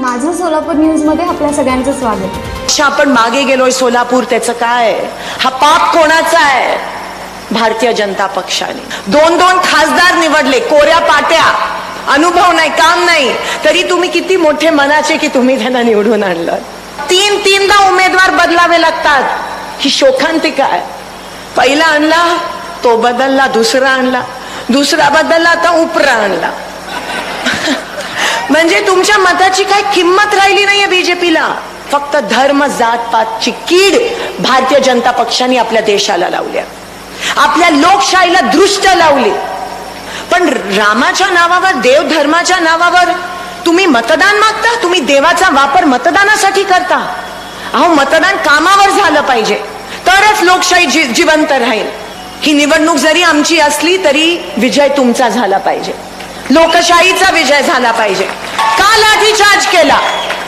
माझं सोलापूर न्यूजमध्ये आपल्या सगळ्यांचं स्वागत. अच्छा आपण मागे गेलोय सोलापूर त्याचं काय? हा पाप कोणाचा आहे? भारतीय जनता पक्षाने. दोन दोन खासदार निवडले कोऱ्या पाट्या. अनुभव नाही काम नाही. तरी तुम्ही किती मोठे मनाचे की तुम्ही त्यांना निवडून आणलं. तीन तीनदा उमेदवार बदलावे लागतात. ही शोकांतिका आहे. पहिला आणला तो बदलला दुसरा आणला. दुसरा बदलला आता उपरा आणला. म्हणजे तुमच्या मताची काय किंमत राहिली नाहीये बीजेपीला. फक्त धर्म जात पातची कीड भारतीय जनता पक्षाने आपल्या देशाला लावल्या आपल्या लोकशाहीला दृष्ट लावली. पण रामाच्या नावावर देव धर्माच्या नावावर तुम्ही मतदान मागता? तुम्ही देवाचा वापर मतदानासाठी करता? अहो मतदान कामावर झालं पाहिजे. तरच लोकशाही जी जिवंत राहील. ही निवडणूक जरी आमची असली तरी विजय तुमचा झाला पाहिजे. लोकशाहीचा विजय झाला पाहिजे. का लाठीचार्ज केला.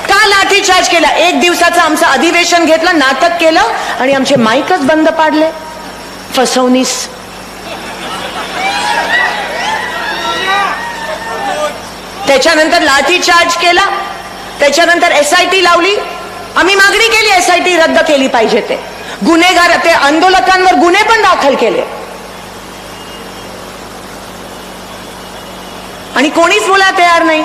का लाठीचार्ज केला. एक दिवसाचं आमचं अधिवेशन घेतलं नाटक केलं आणि आमचे माईकच बंद पाडले. फसवणीस. त्याच्यानंतर लाठीचार्ज केला. त्याच्यानंतर एस आय टी लावली. आम्ही मागणी केली एस आय टी रद्द केली पाहिजे ते. गुन्हेगार ते आंदोलकांवर गुन्हे पण दाखल केले. आणि कोणीच बोला तयार नाही.